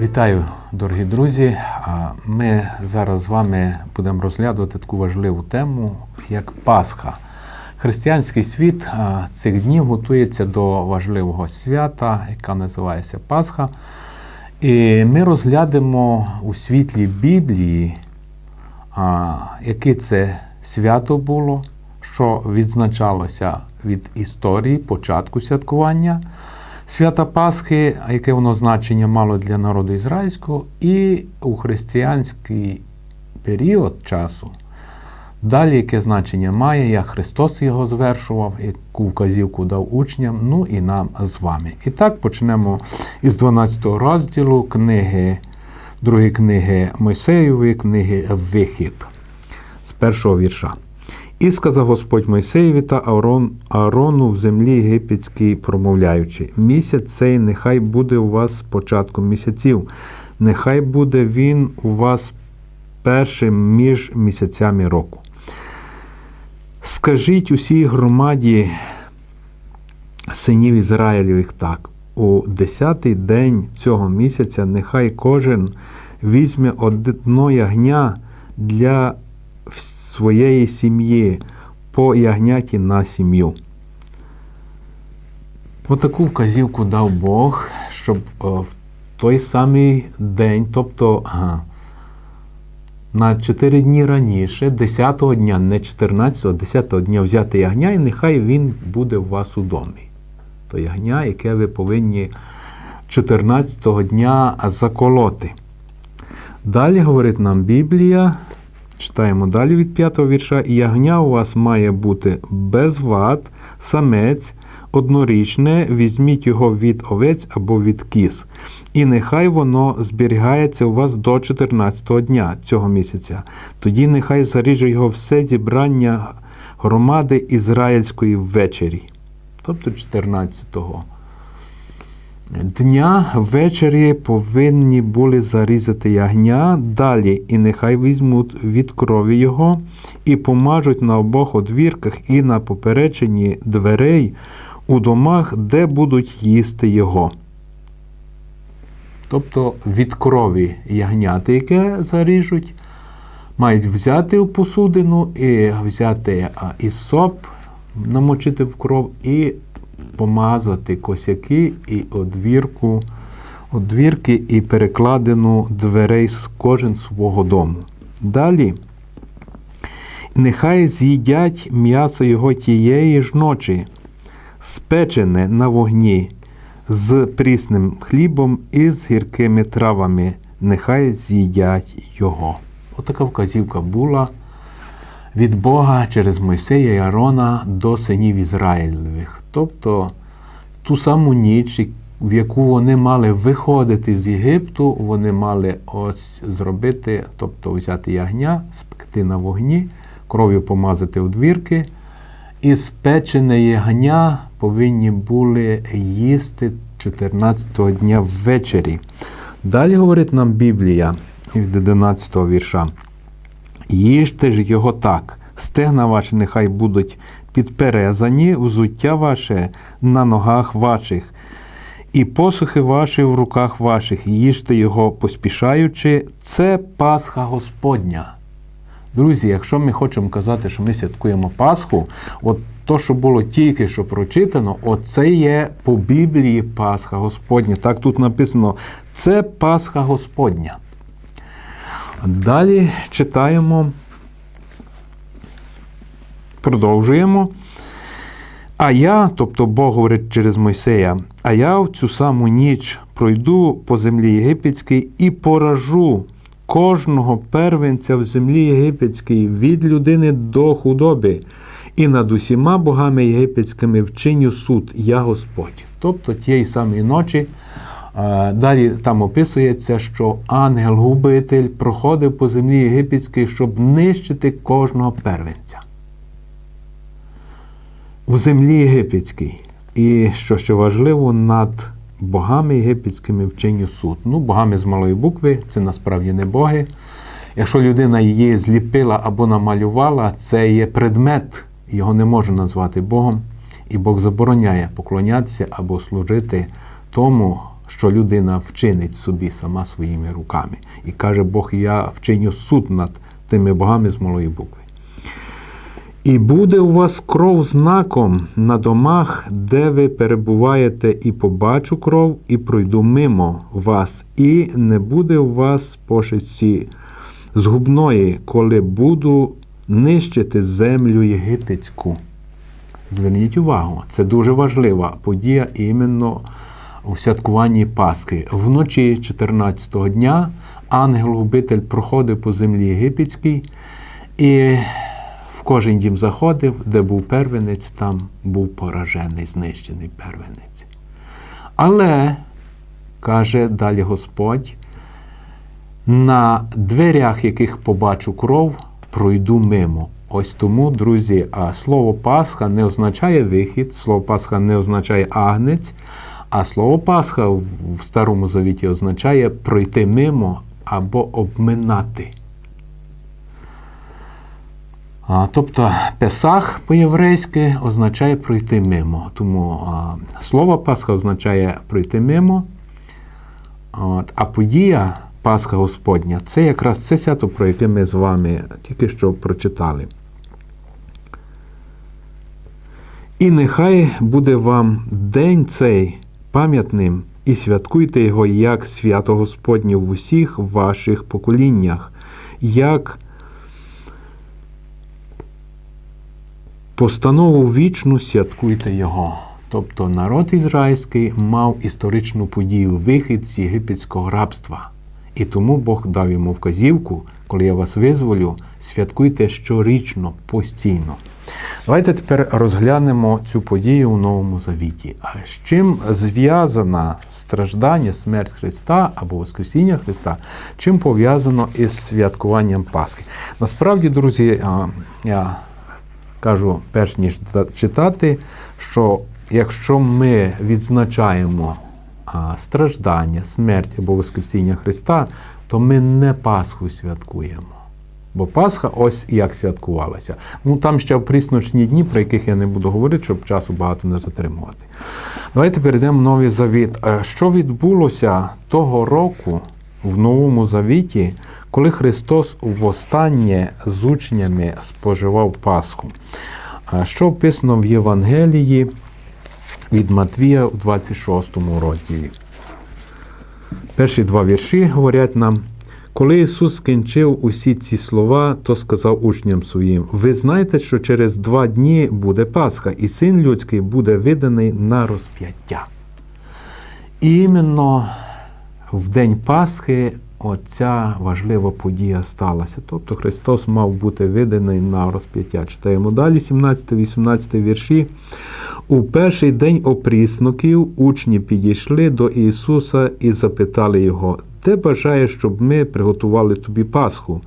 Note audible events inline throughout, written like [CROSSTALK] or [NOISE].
Вітаю, дорогі друзі. Ми зараз з вами будемо розглядувати таку важливу тему, як Пасха. Християнський світ цих днів готується до важливого свята, яка називається Пасха. І ми розглянемо у світлі Біблії, яке це свято було, що відзначалося від історії початку святкування свята Пасхи, яке воно значення мало для народу ізраїльського, і у християнський період часу. Далі яке значення має, як Христос його звершував, яку вказівку дав учням, ну і нам з вами. І так почнемо із 12 розділу книги, другої книги Мойсеєвої, книги Вихід з першого вірша. І сказав Господь Мойсеєві та Аарон, Аарону в землі єгипетській, промовляючи: місяць цей нехай буде у вас початком місяців, нехай буде він у вас першим між місяцями року. Скажіть усій громаді синів Ізраїлівих так: у десятий день цього місяця нехай кожен візьме одно ягня для своєї сім'ї по ягняті на сім'ю. Отаку вказівку дав Бог, щоб в той самий день, тобто ага, на 4 дні раніше, 10-го дня, не 14-го, 10-го дня взяти ягня, і нехай він буде у вас у домі. То ягня, яке ви повинні 14-го дня заколоти. Далі говорить нам Біблія. Читаємо далі від п'ятого вірша. Ягня у вас має бути без вад, самець, однорічне, візьміть його від овець або від кіз. І нехай воно зберігається у вас до 14-го дня цього місяця. Тоді нехай заріже його все зібрання громади ізраїльської ввечері. Тобто 14-го. Дня ввечері повинні були зарізати ягня далі, і нехай візьмуть від крові його і помажуть на обох одвірках і на поперечині дверей у домах, де будуть їсти його. Тобто від крові ягняти, яке заріжуть, мають взяти у посудину і взяти ісоп, намочити в кров і помазати косяки і одвірку, одвірки і перекладину дверей з кожен свого дому. Далі. Нехай з'їдять м'ясо його тієї ж ночі, спечене на вогні, з прісним хлібом і з гіркими травами. Нехай з'їдять його. Отака вказівка була від Бога через Мойсея і Арона до синів Ізраїлевих. Тобто ту саму ніч, в яку вони мали виходити з Єгипту, вони мали ось зробити, тобто взяти ягня, спекти на вогні, кров'ю помазати у двірки, і спечене ягня повинні були їсти 14-го дня ввечері. Далі говорить нам Біблія від 11 го вірша. Їжте ж його так, стегна ваші нехай будуть підперезані, взуття ваше на ногах ваших, і посухи ваші в руках ваших, їжте його поспішаючи, це Пасха Господня. Друзі, якщо ми хочемо казати, що ми святкуємо Пасху, от то, що було тільки що прочитано, оце є по Біблії Пасха Господня. Так тут написано: це Пасха Господня. Далі читаємо, продовжуємо. А я, тобто Бог говорить через Мойсея, а я в цю саму ніч пройду по землі єгипетській і поражу кожного первенця в землі єгипетській від людини до худоби, і над усіма богами єгипетськими вчиню суд, я Господь. Тобто тієї самої ночі. Далі там описується, що ангел-губитель проходив по землі єгипетській, щоб нищити кожного первенця. У землі єгипетській. І що ще важливо, над богами єгипетськими вчиню суд. Ну, богами з малої букви, це насправді не боги. Якщо людина її зліпила або намалювала, це є предмет, його не можна назвати Богом. І Бог забороняє поклонятися або служити тому, що людина вчинить собі сама своїми руками. І каже Бог, я вчиню суд над тими богами з малої букви. І буде у вас кров знаком на домах, де ви перебуваєте, і побачу кров, і пройду мимо вас, і не буде у вас пошиці згубної, коли буду нищити землю єгипетську. Зверніть увагу, це дуже важлива подія іменно у святкуванні Пасхи. Вночі 14-го дня ангел-губитель проходив по землі єгипетській і в кожен дім заходив, де був первенець, там був поражений, знищений первенець. Але, каже далі Господь, на дверях, яких побачу кров, пройду мимо. Ось тому, друзі, а слово Пасха не означає вихід, слово Пасха не означає агнець, а слово Пасха в Старому Завіті означає пройти мимо або обминати. А, тобто Песах по-єврейськи означає пройти мимо. Тому а, слово Пасха означає пройти мимо. От, а подія Пасха Господня це якраз це свято, про яке ми з вами тільки що прочитали. І нехай буде вам день цей пам'ятним, і святкуйте його як свято Господнє в усіх ваших поколіннях, як постанову вічну святкуйте його. Тобто народ ізраїльський мав історичну подію вихід з єгипетського рабства. І тому Бог дав йому вказівку, коли я вас визволю, святкуйте щорічно, постійно. Давайте тепер розглянемо цю подію у Новому Завіті. А з чим зв'язана страждання, смерть Христа або Воскресіння Христа, чим пов'язано із святкуванням Пасхи? Насправді, друзі, я кажу, перш ніж читати, що якщо ми відзначаємо страждання, смерть або Воскресіння Христа, то ми не Пасху святкуємо. Бо Пасха ось як святкувалася. Ну там ще прісночні дні, про яких я не буду говорити, щоб часу багато не затримувати. Давайте перейдемо в Новий Завіт. Що відбулося того року в Новому Завіті, коли Христос востаннє з учнями споживав Пасху? Що описано в Євангелії від Матвія у 26 розділі? Перші два вірші говорять нам. Коли Ісус скінчив усі ці слова, то сказав учням своїм: Ви знаєте, що через два дні буде Пасха, і син людський буде виданий на розп'яття. І іменно в день Пасхи оця важлива подія сталася. Тобто Христос мав бути виданий на розп'яття. Читаємо далі, 17-18 вірші. У перший день опрісноків учні підійшли до Ісуса і запитали його, де бажаєш, щоб ми приготували тобі Пасху?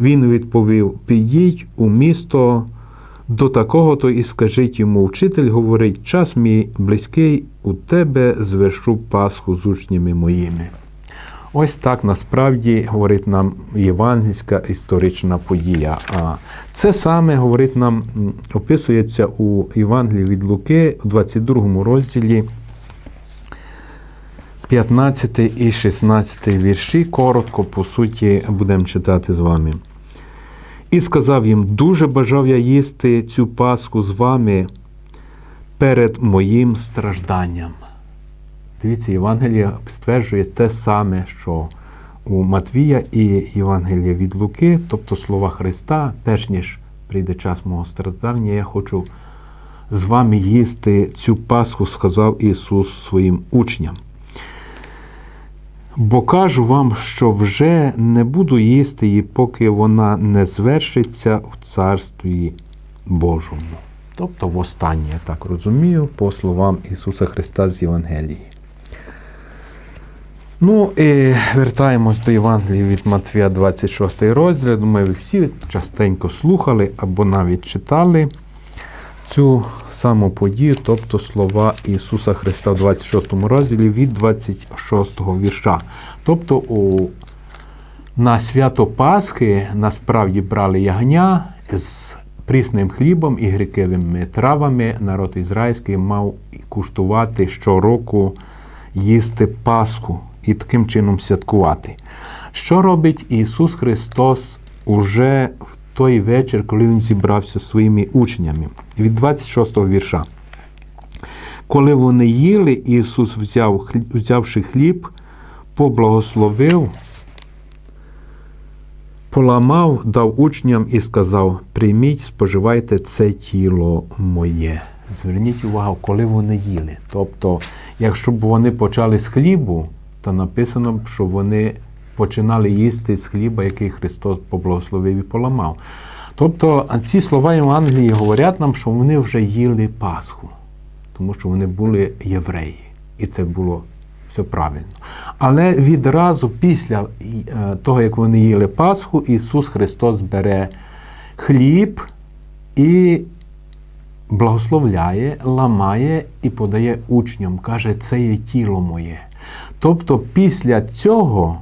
Він відповів: Підіть у місто до такого-то і скажіть йому, вчитель говорить, час мій близький, у тебе звершу Пасху з учнями моїми. Ось так насправді говорить нам євангельська історична подія. А це саме говорить нам, описується у Євангелії від Луки у 22 розділі 15 і 16 вірші. Коротко, по суті, будемо читати з вами. І сказав їм: Дуже бажав я їсти цю Пасху з вами перед моїм стражданням. Дивіться, Євангеліє стверджує те саме, що у Матвія і Євангелія від Луки, тобто слова Христа, перш ніж прийде час мого страждання, я хочу з вами їсти цю Пасху, сказав Ісус своїм учням. Бо кажу вам, що вже не буду їсти її, поки вона не звершиться в Царстві Божому. Тобто, востаннє, я так розумію, по словам Ісуса Христа з Євангелії. Ну і вертаємось до Євангелії від Матвія 26 розділ. Ви всі частенько слухали або навіть читали цю саму подію, тобто слова Ісуса Христа в 26 розділі від 26 вірша. Тобто у, на свято Пасхи насправді брали ягня з прісним хлібом і грикевими травами. Народ ізраїльський мав куштувати щороку їсти Пасху і таким чином святкувати. Що робить Ісус Христос уже в той вечір, коли Він зібрався зі своїми учнями? Від 26 го вірша. Коли вони їли, Ісус взяв, взявши хліб, поблагословив, поламав, дав учням і сказав: Прийміть, споживайте це тіло моє. Зверніть увагу, коли вони їли. Тобто, якщо б вони почали з хлібу, то написано б, що вони починали їсти з хліба, який Христос поблагословив і поламав. Тобто ці слова Євангелії говорять нам, що вони вже їли Пасху, тому що вони були євреї, і це було все правильно. Але відразу після е, того, як вони їли Пасху, Ісус Христос бере хліб і благословляє, ламає і подає учням, каже, це є тіло моє. Тобто після цього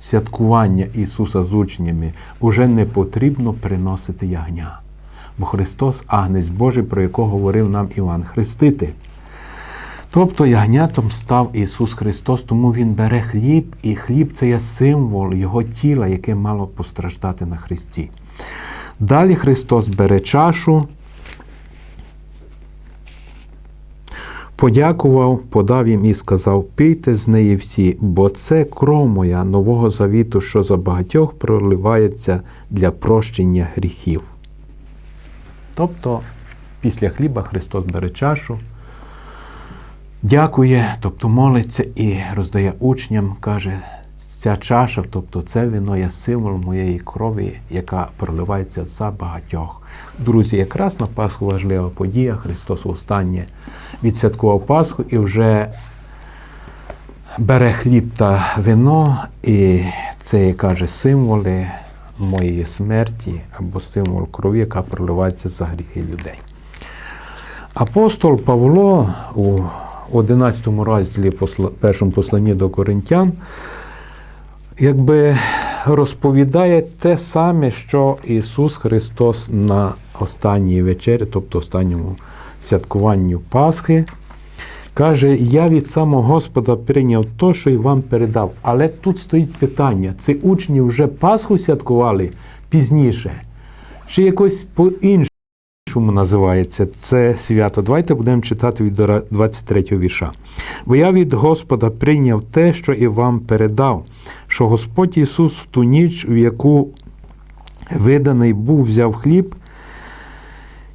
святкування Ісуса з учнями уже не потрібно приносити ягня. Бо Христос Агнець Божий, про якого говорив нам Іван Хреститель. Тобто ягнятом став Ісус Христос, тому Він бере хліб, і хліб це є символ Його тіла, яке мало постраждати на Христі. Далі Христос бере чашу, подякував, подав їм і сказав: Пийте з неї всі, бо це кров моя нового завіту, що за багатьох проливається для прощення гріхів. Тобто, після хліба Христос бере чашу, дякує, тобто молиться і роздає учням, каже, ця чаша, тобто це вино є символ моєї крові, яка проливається за багатьох. Друзі, якраз на Пасху важлива подія. Христос останнє відсвяткував Пасху і вже бере хліб та вино, і це каже, символи моєї смерті або символ крові, яка проливається за гріхи людей. Апостол Павло у 11 розділі першому посланні до Коринтян якби розповідає те саме, що Ісус Христос на останній вечері, тобто останньому святкуванню Пасхи, каже: Я від самого Господа прийняв то, що й вам передав. Але тут стоїть питання: це учні вже Пасху святкували пізніше, чи якось по-іншому? Чому називається це свято? Давайте будемо читати від 23 вірша. Бо я від Господа прийняв те, що і вам передав, що Господь Ісус в ту ніч, в яку виданий був, взяв хліб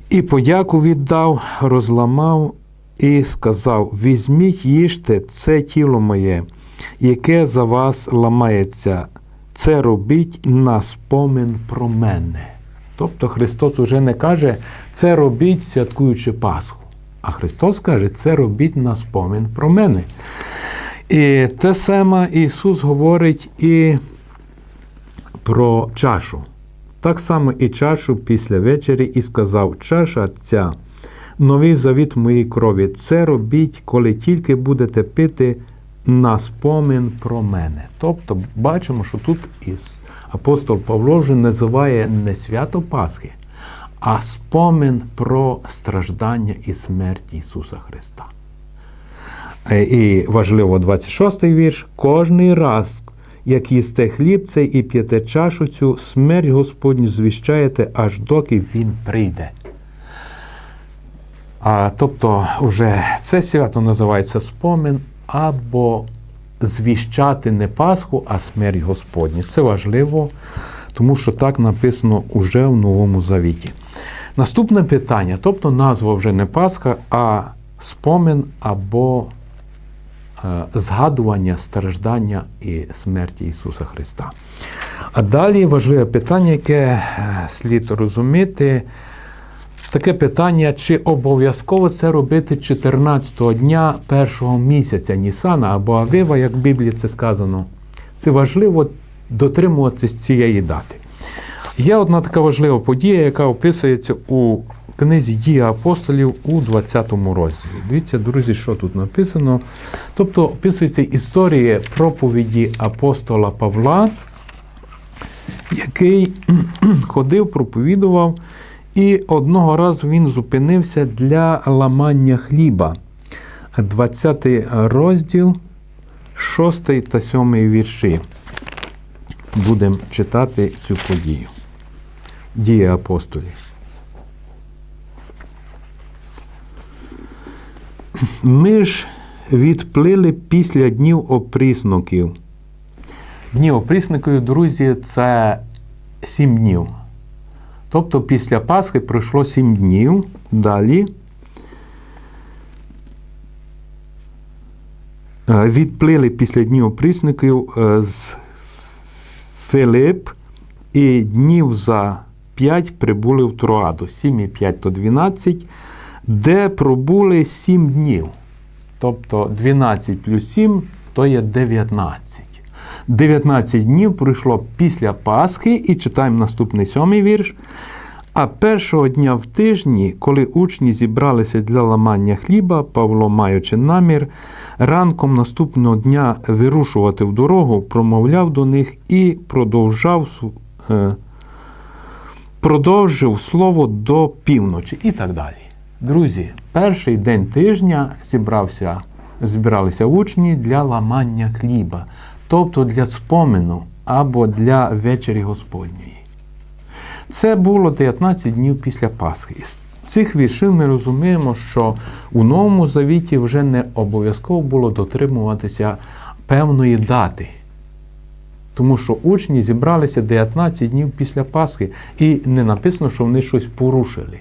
і подяку віддав, розламав і сказав: Візьміть, їжте це тіло моє, яке за вас ламається, це робіть на спомин про мене. Тобто Христос уже не каже, це робіть, святкуючи Пасху. А Христос каже, це робіть на спомин про мене. І те саме Ісус говорить і про чашу. Так само і чашу після вечері, і сказав: чаша ця, новий завіт моїй крові, це робіть, коли тільки будете пити на спомин про мене. Тобто бачимо, що тут із апостол Павло вже називає не свято Пасхи, а спомин про страждання і смерть Ісуса Христа. Е, І важливо 26-й вірш. Кожний раз, як їсте хліб цей і п'єте чашу цю, смерть Господню звіщаєте, аж доки Він прийде. А, тобто, вже це свято називається спомин або звіщати не Пасху, а смерть Господню. Це важливо, тому що так написано уже в Новому Завіті. Наступне питання, тобто назва вже не Пасха, а спомин або е, згадування страждання і смерті Ісуса Христа. А далі важливе питання, яке е, слід розуміти. Таке питання, чи обов'язково це робити 14-го дня першого місяця Нісана або Авива, як в Біблії це сказано. Це важливо дотримуватися цієї дати. Є одна така важлива подія, яка описується у книзі Дії апостолів у 20 розділі. Дивіться, друзі, що тут написано. Тобто описується історія проповіді апостола Павла, який [CLEARS THROAT] ходив, проповідував, і одного разу він зупинився для ламання хліба. 20 розділ, 6 та 7 вірші. Будемо читати цю подію. Дії апостолів. Ми ж відплили після днів опрісноків. Дні опрісників, друзі, це сім днів. Тобто після Пасхи пройшло сім днів. Далі е, відплили після днів опрісників е, з Филип і днів за п'ять прибули в Троаду. Сім і п'ять то 12, де пробули сім днів. Тобто 12 плюс 7 то є 19. 19 днів пройшло після Пасхи, і читаємо наступний сьомий вірш. А першого дня в тижні, коли учні зібралися для ламання хліба, Павло, маючи намір, ранком наступного дня вирушувати в дорогу, промовляв до них і продовжав е, продовжив слово до півночі і так далі. Друзі, перший день тижня зібрався, зібралися учні для ламання хліба, тобто для спомину або для вечері Господньої. Це було 19 днів після Пасхи. З цих віршів ми розуміємо, що у Новому Завіті вже не обов'язково було дотримуватися певної дати. Тому що учні зібралися 19 днів після Пасхи, і не написано, що вони щось порушили.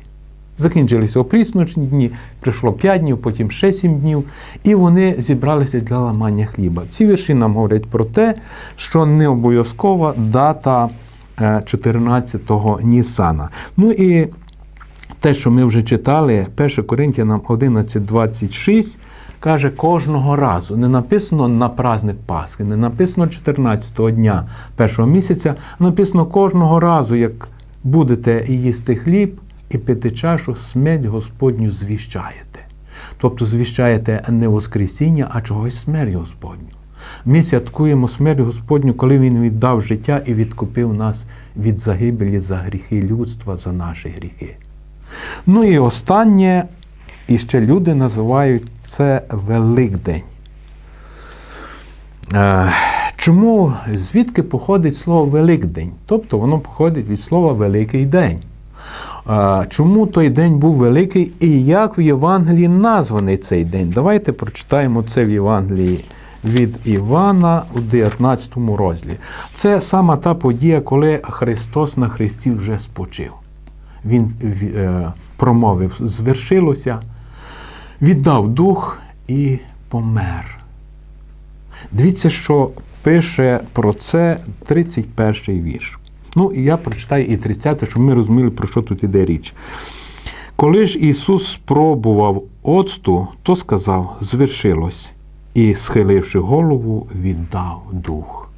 Закінчилися опрісночні дні, прийшло 5 днів, потім ще 7 днів, і вони зібралися для ламання хліба. Ці вірші нам говорять про те, що не обов'язкова дата е, 14-го Нісана. Ну і те, що ми вже читали, 1 Коринтянам 11.26 каже кожного разу. Не написано на праздник Пасхи, не написано 14-го дня першого місяця, а написано кожного разу, як будете їсти хліб і пити чашу, смерть Господню звіщаєте. Тобто звіщаєте не Воскресіння, а чогось смерть Господню. Ми святкуємо смерть Господню, коли Він віддав життя і відкупив нас від загибелі за гріхи людства, за наші гріхи. Ну і останнє, і ще люди називають це Великдень. Е, Чому звідки походить слово Великдень? Тобто воно походить від слова Великий день. Чому той день був великий і як в Євангелії названий цей день? Давайте прочитаємо це в Євангелії від Івана у 19 розділі. Це сама та подія, коли Христос на Христі вже спочив. Він е, промовив, звершилося, віддав дух і помер. Дивіться, що пише про це 31-й вірш. Ну, і я прочитаю і 30, щоб ми розуміли, про що тут іде річ. Коли ж Ісус спробував оцту, то сказав, звершилось, і, схиливши голову, віддав дух.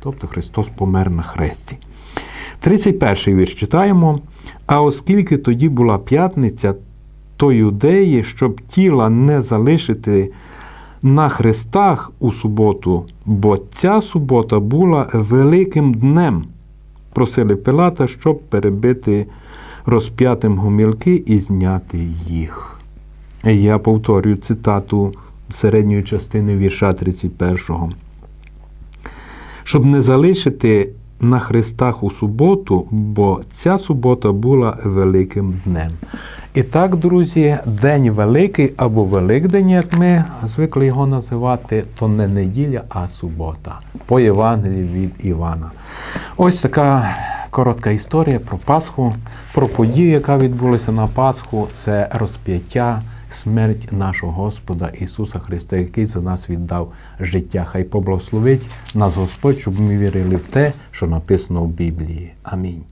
Тобто Христос помер на хресті. 31 вірш читаємо. А оскільки тоді була п'ятниця, то юдеї, щоб тіла не залишити на хрестах у суботу, бо ця субота була великим днем, просили Пилата, щоб перебити розп'ятим гомілки і зняти їх. Я повторюю цитату середньої частини вірша 31. Щоб не залишити на хрестах у суботу, бо ця субота була великим днем. І так, друзі, День Великий або Великдень, як ми звикли його називати, то не неділя, а субота. По Євангелії від Івана. Ось така коротка історія про Пасху, про подію, яка відбулася на Пасху, це розп'яття. Смерть нашого Господа Ісуса Христа, який за нас віддав життя. Хай поблагословить нас Господь, щоб ми вірили в те, що написано в Біблії. Амінь.